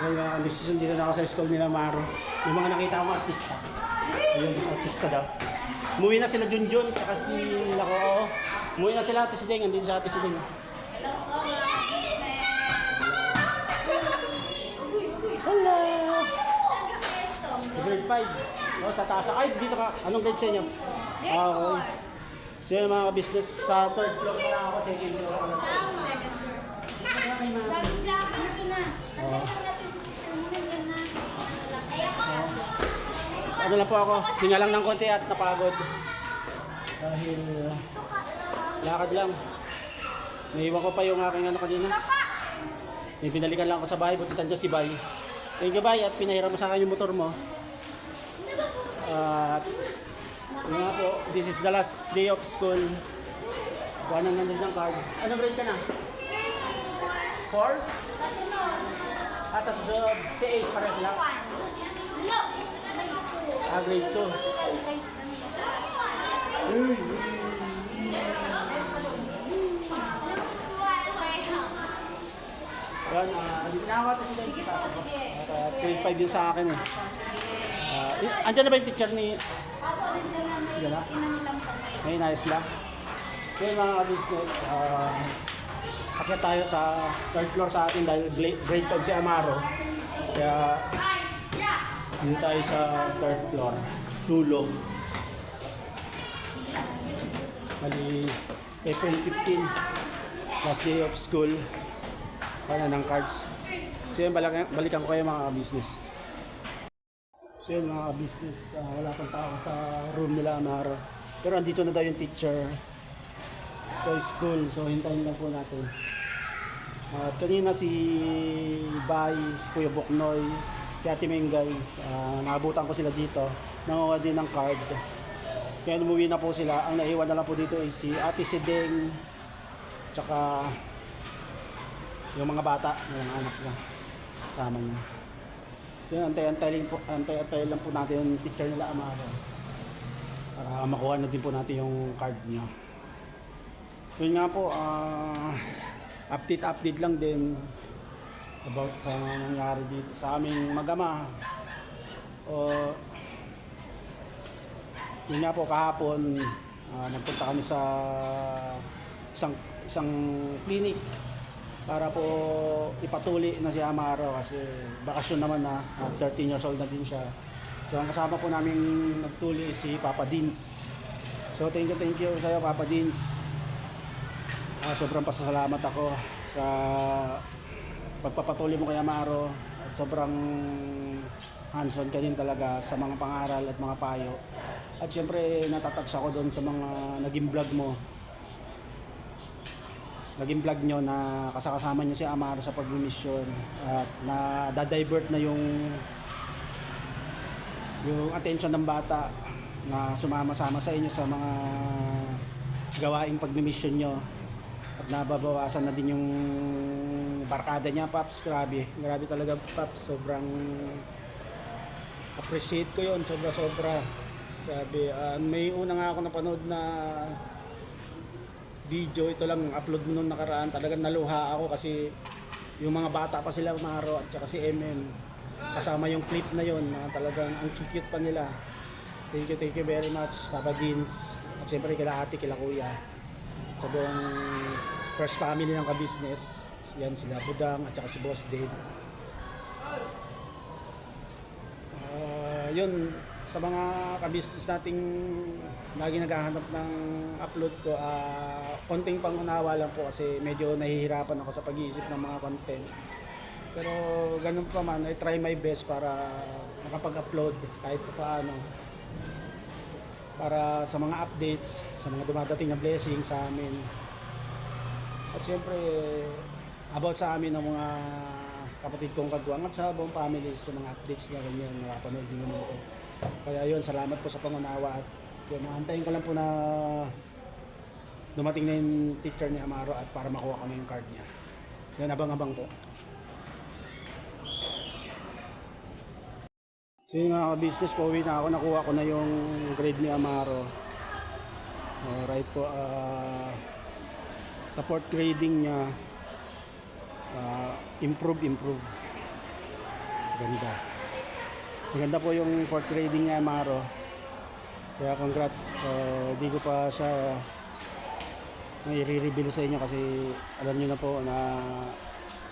Yung mga decision dito na ako sa school nila Maro. Yung mga nakita ko artista. Ayun, artista daw. Umuwi na sila Junjun, tsaka si Lako. Oo. Umuwi na sila, Ate Sideng. Andito sa Ate Sideng. Hello! Grade 5. Oh, sa taas. Ay, dito ka. Anong grade sa inyo? Ah, okay. So yun mga business sa third floor na ako, second floor ako. Ano lang po ako, hinga lang ng konti at napagod. Dahil uh, lakad lang. Naiwan ko pa yung aking ano kanina. May binalikan lang ako sa bahay, buti tandiyan si Bay. Thank you, Bay, at pinahiram mo sa akin yung motor mo. At yun nga po, this is the last day of school. Kuha na nandun ng card. Ano grade ka na? 4? Ah, sa susunod. Si 8 pares lang. Ah, grade 2. Yan, ah, uh, na ako sila yung. At uh, grade 5 yun sa akin eh. Ah, uh, andyan na ba yung teacher ni... Yan na? May nice lang. Kaya mga business, uh, akit tayo sa third floor sa atin dahil grade 12 si Amaro. Kaya dito tayo sa third floor. Tulog. Mali April 15, last day of school. Kaya ng cards. So yun, balikan, ko kayo mga business. So yun mga business, ah, wala pang tao sa room nila Amaro. Pero andito na daw yung teacher sa school. So hintayin lang po natin. At kanina si Bay, si Kuya Boknoy, si Ate Mengay, ah, naabutan ko sila dito. Nanguha din ng card. Kaya umuwi na po sila. Ang naiwan na lang po dito is si Ate Sideng, tsaka yung mga bata, yung mga anak niya. Kasama niya. Yun, antay-antay lang po, antay-antay lang po natin yung teacher nila Amaro. Para makuha na din po natin yung card niya. Yun nga po, ah, update-update lang din about sa nangyari dito sa aming magama. O, yun nga po, kahapon, ah, nagpunta kami sa isang, isang clinic para po ipatuli na si Amaro kasi bakasyon naman na, at 13 years old na din siya. So ang kasama po namin nagtuli si Papa Dins. So thank you, thank you sa iyo Papa Dins. Ah, sobrang pasasalamat ako sa pagpapatuloy mo kay Amaro at sobrang hands-on ka din talaga sa mga pangaral at mga payo. At syempre natatouch ako doon sa mga naging vlog mo. Naging vlog nyo na kasakasama niyo si Amaro sa pag-mission at na da-divert na yung yung attention ng bata na sumama-sama sa inyo sa mga gawaing pag-mission nyo at nababawasan na din yung barkada niya, Paps. Grabe. Grabe talaga, Paps. Sobrang appreciate ko yon Sobra-sobra. Grabe. Ah, may una nga ako napanood na video. Ito lang, upload mo nung nakaraan. Talagang naluha ako kasi yung mga bata pa sila, Maro at saka si MM. Kasama yung clip na yon na talagang ang cute pa nila. Thank you, thank you very much, Papa Dins. At syempre kila ate, kila kuya. Sa buong first family ng ka-business. Yan sila Budang at saka si Boss Dave. Ah, yun, sa mga ka-business nating lagi naghahanap ng upload ko, ah konting pangunawa lang po kasi medyo nahihirapan ako sa pag-iisip ng mga content. Pero ganun pa man, I try my best para makapag-upload kahit pa paano. Para sa mga updates, sa mga dumadating na blessing sa amin. At syempre, about sa amin ng mga kapatid kong kagwang at sa buong family sa mga updates na ganyan, nakapanood din naman ko. Kaya yun, salamat po sa pangunawa at yun, antayin ko lang po na dumating na yung teacher ni Amaro at para makuha ko yung card niya. Yun, abang-abang po. So yung nga business po, uwi na ako, nakuha ko na yung grade ni Amaro. Alright po, ah support grading niya, ah, improve, improve. Ganda. Maganda po yung port grading niya, Maro. Kaya congrats. Uh, di ko pa siya may i-reveal sa inyo kasi alam niyo na po na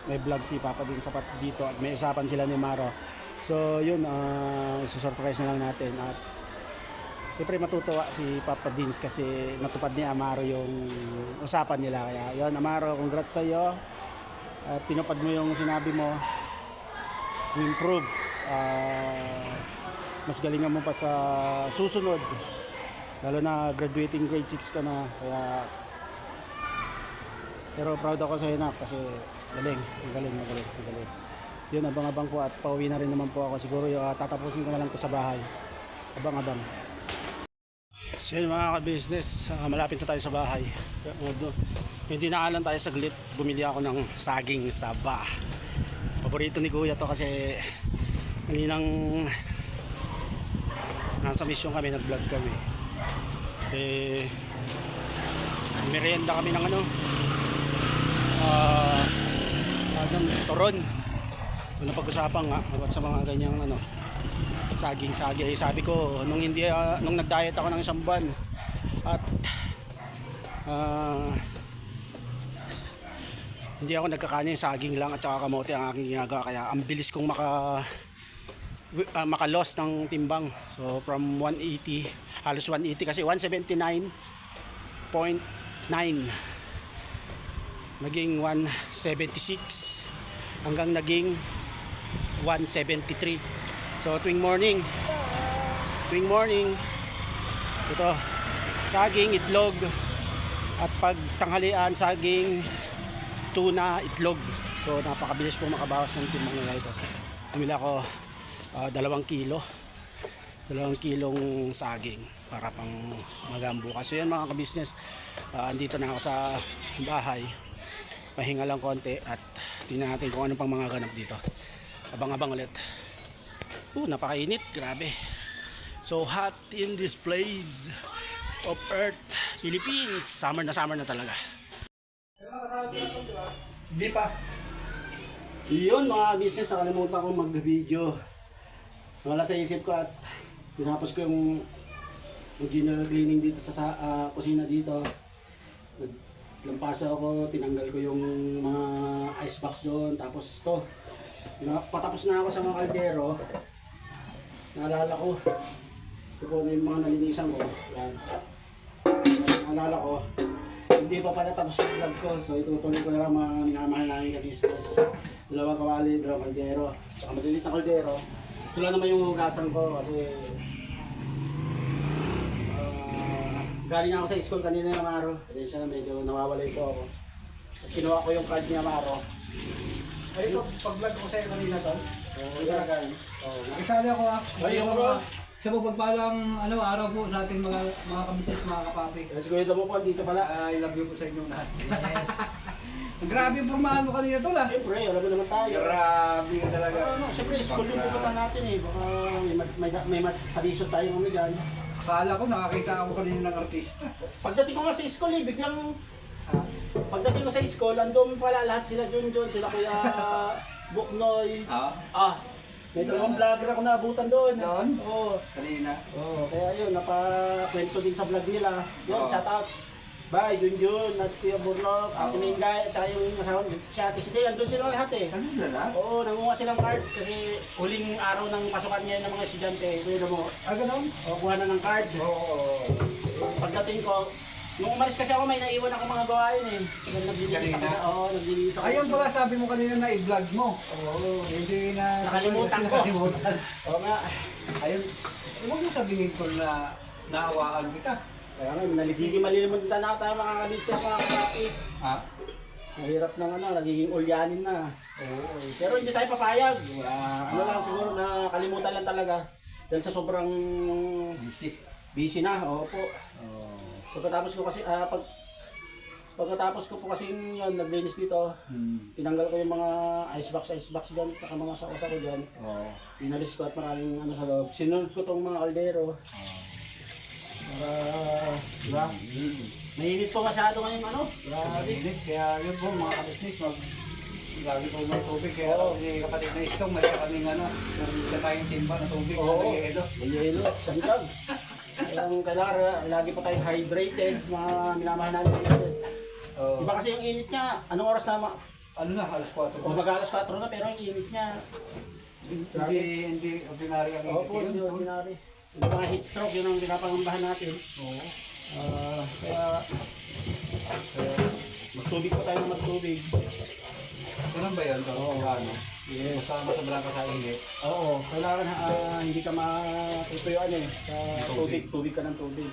may vlog si Papa din sapat dito at may usapan sila ni Maro. So yun, uh, isusurprise na lang natin at Siyempre matutuwa si Papa Dins kasi natupad ni Amaro yung usapan nila. Kaya yun, Amaro, congrats sa iyo. At tinupad mo yung sinabi mo. Improve. Ah, mas galingan mo pa sa susunod. Lalo na graduating grade 6 ka na. Kaya pero proud ako sa na kasi galing, galing, galing, galing. Yun, abang-abang po at pauwi na rin naman po ako. Siguro ah, tatapusin ko na lang to sa bahay. Abang-abang. So yun mga ka-business, ah, malapit na tayo sa bahay. Uh, Yung dinaalan tayo saglit, bumili ako ng saging saba. Paborito ni Kuya to kasi kaninang nasa mission kami, nag-vlog kami. Eh, merienda kami ng ano, ah, uh, toron. Ano pag-usapan nga, about sa mga ganyang ano, saging saging eh, sabi ko nung hindi ah, nung nag-diet ako ng isang buwan at ah, hindi ako nagkakanin saging lang at saka kamote ang aking ginagawa. Kaya ang bilis kong maka wi- ah, maka-loss ng timbang. So from 180 halos 180 kasi 179.9 naging 176 hanggang naging 173 So tuwing morning, tuwing morning, ito, saging, itlog, at pag tanghalian, saging, tuna, itlog. So napakabilis po makabawas ng timbang nila ito. Bumili ako ah, dalawang kilo, dalawang kilong saging para pang magambo. Kasi yan mga kabisnes, ah, andito na ako sa bahay. Pahinga lang konti at tingnan natin kung ano pang mga ganap dito. Abang-abang ulit. Uh, napakainit, grabe. So hot in this place of Earth, Philippines. Summer na summer na talaga. Di pa. Yun mga business, nakalimutan kong mag-video. Wala sa isip ko at tinapos ko yung yung general cleaning dito sa, ah, kusina dito. Naglampasa ako, tinanggal ko yung mga icebox doon. Tapos to, patapos na ako sa mga kaldero. Naalala ko, ito po na yung mga nalinisan ko. Yan. Naalala ko, hindi pa pala tapos yung vlog ko. So itutuloy ko na lang mga minamahal namin ka business. Dalawang kawali, dalawang kaldero. Saka malilit na kaldero. Ito lang naman yung hugasan ko kasi ah, galing ako sa school kanina ng araw. Kasi siya medyo nawawalay po ako. At kinuha ko yung card niya Maro. Ay, pag-vlog ko sa'yo kanina tol. Oo, gagawin. Oo. Nakisali ako ah. Ay, mga, bro. Sa mapagpalang ano, araw po sa ating mga mga kamitis, mga kapapi. Kasi kuya mo po, dito pala. I love you po sa inyong lahat. Yes. Grabe yung pormahan mo kanina tol ah. Siyempre, alam mo naman tayo. Grabe ka talaga. Ano, siyempre, school yung pupunta natin eh. Baka may, mat- may, may matalisod tayo kami dyan. Akala ko nakakita ako kanina ng artista. Pagdating ko nga sa school eh, biglang... Pagdating ko sa school, andun pala lahat sila Jun Jun, sila Kuya Buknoy. Ah, Ah, may dalawang vlogger ako naabutan doon. Doon? Oo. kanina. Oo, kaya yun, napakwento din sa vlog nila. Yun, Oo. shout out. Bye, Jun Jun, at Kuya Burlok, Ate Mingay, at saka yung asawa ni si Ate Sidi, andun sila lahat eh. Ano sila lahat? Oo, nangunga silang card kasi huling araw ng pasukan niya ng mga estudyante. Kuya mo, Ah, ganun? o kuha na ng card. Oo. Pagdating ko, nung umalis kasi ako, may naiwan ako mga gawain eh. Kaya naglilinis ako. Kanina? Oo, naglilinis ako. Ayun pala sabi mo kanina na i-vlog mo. Oo. Hindi na... Nakalimutan ko. Nakalimutan. Oo nga. Ayun. Huwag mo sabihin ko na naawaan kita. Kaya nga, naligiging malilimutan na tayo mga kabitses, mga kapatid. Ha? Mahirap ng ano, nagiging ulyanin na. Oo. Pero hindi tayo papayag. Ah, ano lang siguro na kalimutan lang talaga. Dahil sa sobrang Busy. busy na. Opo. Oo. Pagkatapos ko kasi, ah, pag, pagkatapos ko po kasi yun, naglinis dito, Hmm. tinanggal ko yung mga icebox, icebox dyan, saka mga sako-sako dyan. Oo. Pinalis ko at maraming ano sa loob. Sinunod ko tong mga kaldero. Para, diba? Mainit po masyado ngayon ano. Grabe. Init, kaya yun po mga kabisnes, mag Lagi po may tubig. Kaya oh. si kapatid na istong, mali kaming ano, sa tayong timba na tubig. Oo. na yelo. May yelo sa likod. Ang kailangan, lagi pa tayong hydrated, mga minamahal namin sa business. Oo. Iba kasi yung init niya, anong oras na, ma- Ano na, alas 4 o mag alas 4 na, pero yung init niya, Hindi, hindi ordinary ang init hindi yun. ordinary. Yung mga heat stroke, yun ang pinapangambahan natin. Oo. Ah, kaya, kaya, magtubig po tayo ng magtubig. Ganun ba yun? Oo. Ano? Yes. Kasama sa ka sa init. Oo, kailangan ah, hindi ka matutuyuan eh. Sa tubig, tubig ka ng tubig.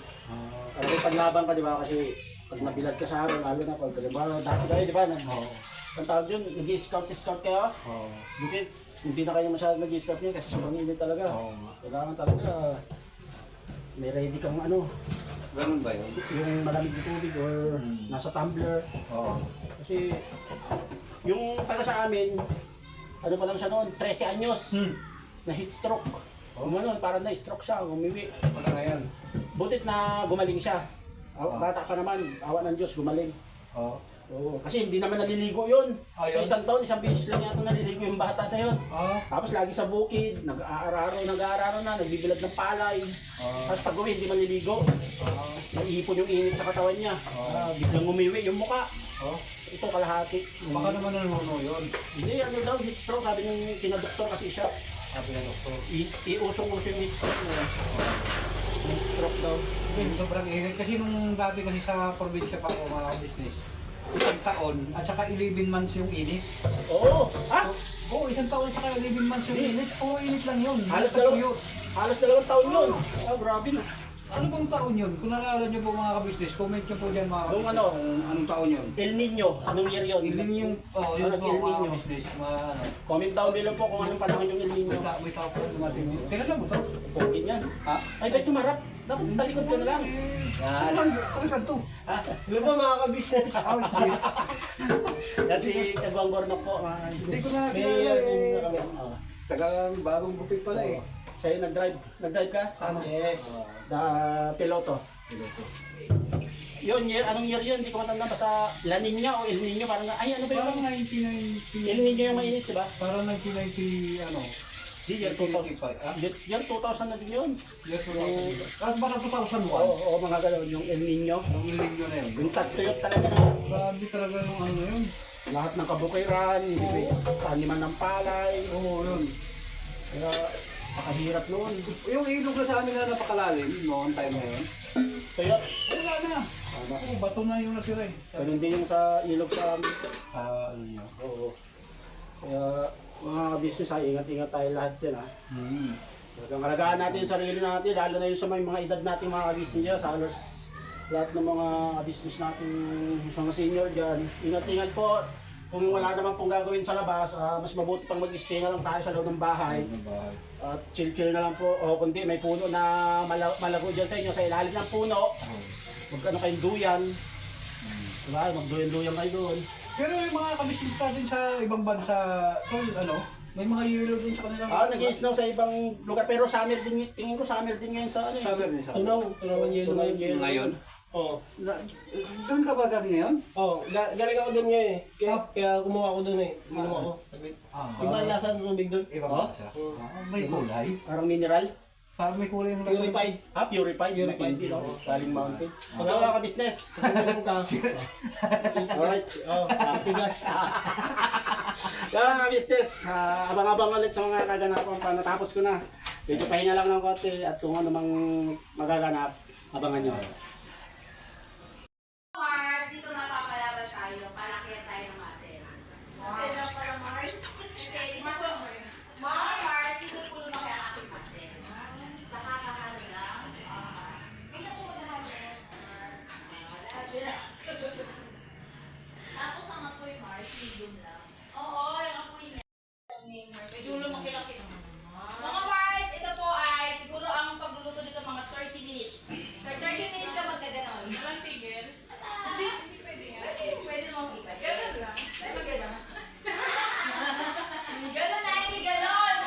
Para kung paglaban ka, di ba? Kasi pag nabilad ka sa araw, lalo na pag halimbawa, dati kayo, di ba? Nag, Oo. ang tawag yun, nag-scout-scout kayo. Oo. Bukit, hindi na kayo masyadong nag-scout niya kasi sobrang init talaga. Oo nga. Kailangan talaga, may ready kang ano, Ganun ba yun? yung malamig na tubig or Hmm. nasa tumbler. Oo. Kasi yung taga sa amin, ano pa lang siya noon, 13 anyos Hmm. na heat stroke. Umanon, parang na-stroke siya, umiwi. Wala ngayon. Butit na gumaling siya. Aw- Oo. Bata pa naman, awa ng Diyos, gumaling. Oo. Oo, kasi hindi naman naliligo yun. Ah, Sa yun? isang taon, isang beses lang yata naliligo yung bata na yun. Oo. Tapos lagi sa bukid, nag-aararo, nag-aararo na, nagbibilad ng palay. Oo. Tapos pag uwi, hindi maliligo. Oo. Naiipon yung init sa katawan niya. Oo. Ah, biglang umiwi yung muka. Oo. Ito kalahati. Baka naman nanuno yun. Hindi, ano daw, heat stroke. Sabi ng kinadoktor kasi siya. Sabi ng doktor. I- iusong-uso yung heat stroke niya. Heat stroke daw. Sobrang init. Kasi nung dati kasi sa probinsya pa ako mga business, isang taon at saka 11 months yung init. Oo! Ha? Oo, isang taon at saka 11 months yung init. Oo, init lang yun. Halos dalawang, yun. halos dalawang taon yun. Ah, grabe na. Ano bang taon yun? Kung naalala nyo po mga kabisnes, comment nyo po dyan mga Yung kabisnes. ano? kung anong taon yun? El Nino, anong year yun? Ilin yung, oh, yun Ano, po El mga Nino? kabisnes. Ano. Comment down below po kung anong panahon yung El Nino. May tao, po dumating. Kailan lang mo to? Okay yan. Ha? Ay, ba't tumarap? Dapat talikod ka na lang. Yan. Saan? Ano saan to? Ha? Ano ba mga ka-business? Oh, shit. Yan si Kagwang Gornok po. mga ka-business. Hindi ko na kilala uh, eh. kami, oo. Taga bagong bupit pala eh. Siya yung nag-drive. Nag-drive ka? Ano? Yes. The piloto. Yun, year, anong year yun? Hindi ko matanda. Basta La Nina o El Nino. Parang, ay ano ba Parang yun? 1990. El Nino yung mainit, di ba? Parang 1990 ano. Di, year 2000. 1995. Ah, Year, year 2000 na din yun. year 2000. Kasi parang 2001. Oo, oo, mga gano'n. Yung El Nino. Ang iling yun na yun. Yung tagtuyot talaga na. Grabe talaga yung ano yun. Lahat ng kabukiran, taniman ng palay. Oo, yun. Kaya, makahirap noon. Yung ilog na sa amin na napakalalim noong time na yun. Tuyot. Wala na. Oo, bato na yung natira eh. Ganun din yung sa ilog sa amin. Ah, ano yun? Oo. Kaya, mga business ay ingat-ingat tayo lahat dyan ha. Hmm. Talagang alagaan natin yung sarili natin, lalo na yung sa may mga edad natin mga business dyan, sa halos lahat ng mga business natin, sa mga senior dyan. Ingat-ingat po. Kung wala naman pong gagawin sa labas, ah, mas mabuti pang mag-stay na lang tayo sa loob ng bahay. At chill-chill na lang po. O kundi may puno na mala- malago dyan sa inyo, sa ilalim ng puno. Huwag ano kayong duyan. Diba? Magduyan-duyan kayo doon. Pero yung mga kabisnes natin sa ibang bansa, so, ano, may mga yellow din sa kanila. Ah, nag-snow sa ibang lugar. Pero summer din, tingin ko summer din ngayon sa ano. eh. Summer din sa Tunaw, tunaw ang yelo ngayon. yelo. Ngayon? Oo. Na- Doon ka ba galing ngayon? Oo, ga- galing ako doon ngayon eh. Kaya, Ah. kaya kumuha ako doon eh. Uminom ako. Saglit. Ah. Iba ang lasa ng tubig doon. Ibang Oh? bansa? Ah, may kulay. Parang mineral. Parang may kulay yung Purified. Ah, purified. Purified. Matindi, no? Galing mountain. Oo. Pagka mga ka-business. Uminom ka. Alright. Oo, tigas. Kaya mga business, ah, abang-abang ulit sa mga kaganapan pa. Natapos ko na. Medyo pahinga lang ng konti at kung ano mang magaganap, abangan nyo. Mars, dito napapalaban tayo para kaya tayo ng. Muscle na para Mars. Muscle. Mars, Tapos ang apoy Mars, medium lang. Oo, yung apoy niya. Medyo lumaki-laki naman. Mga Mars, ito po ay siguro ang pagluluto dito mga 30 minutes. For 30 minutes ka magkaganon. Walang tigil. Hindi, hindi pwede nga. Pwede naman mag-ibay. Ganon lang. Ay, maganda. Ganon na, hindi ganon.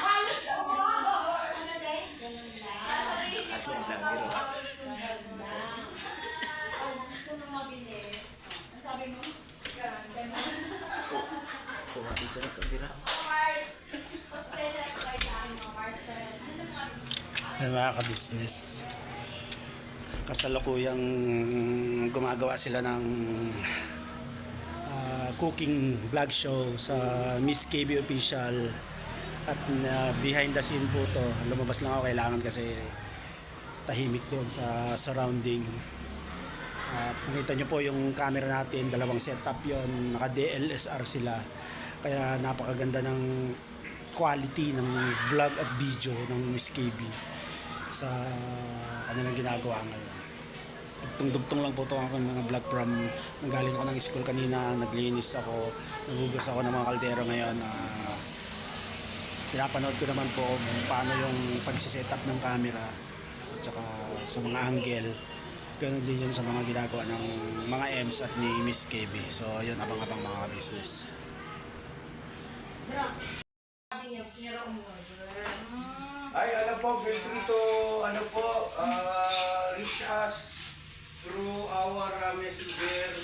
Halos ka mo. Ano day? Ganon lang. Sasabihin niyo po. Ganon lang. Oh, gusto mo mabilis. Ang sabi mo? Ganon. Ganon. Ayan mga ka-business. Kasalukuyang gumagawa sila ng ah, cooking vlog show sa Miss KB Official. At na behind the scene po to. Lumabas lang ako kailangan kasi tahimik doon sa surrounding. At nakita nyo po yung camera natin, dalawang setup yon naka DLSR sila. Kaya napakaganda ng quality ng vlog at video ng Miss KB sa kanilang ginagawa ngayon. Dugtong-dugtong lang po ito ang mga vlog from nanggaling ako ng school kanina, naglinis ako, nagugas ako ng mga kaldero ngayon. pinapanood ko naman po paano yung pagsiset up ng camera at saka sa mga angle. Ganun din yun sa mga ginagawa ng mga M's at ni Miss KB. So yun, abang-abang mga business. Ano po, feel free to, ano po, uh, reach us through our uh, messenger.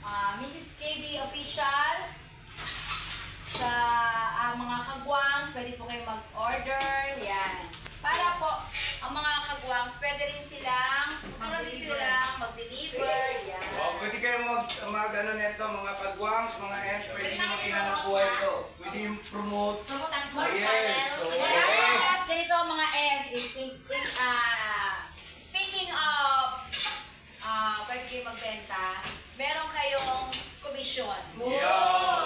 Ah, Mrs. KB Official. Sa ah, mga kagwangs, pwede po kayo mag-order. Yan. Para po, ang mga kagwangs, pwede rin silang, pwede rin silang mag-deliver. Pwede kayo mag, mag ano neto, mga kagwangs, mga M's, pwede nyo makinanap buhay ito. Pwede yung promote. Promote ang sa Yes. channel. So, Yes. Ganito mga S. In, ah, speaking of, ah, pwede kayo magbenta, meron kayong commission. Yeah.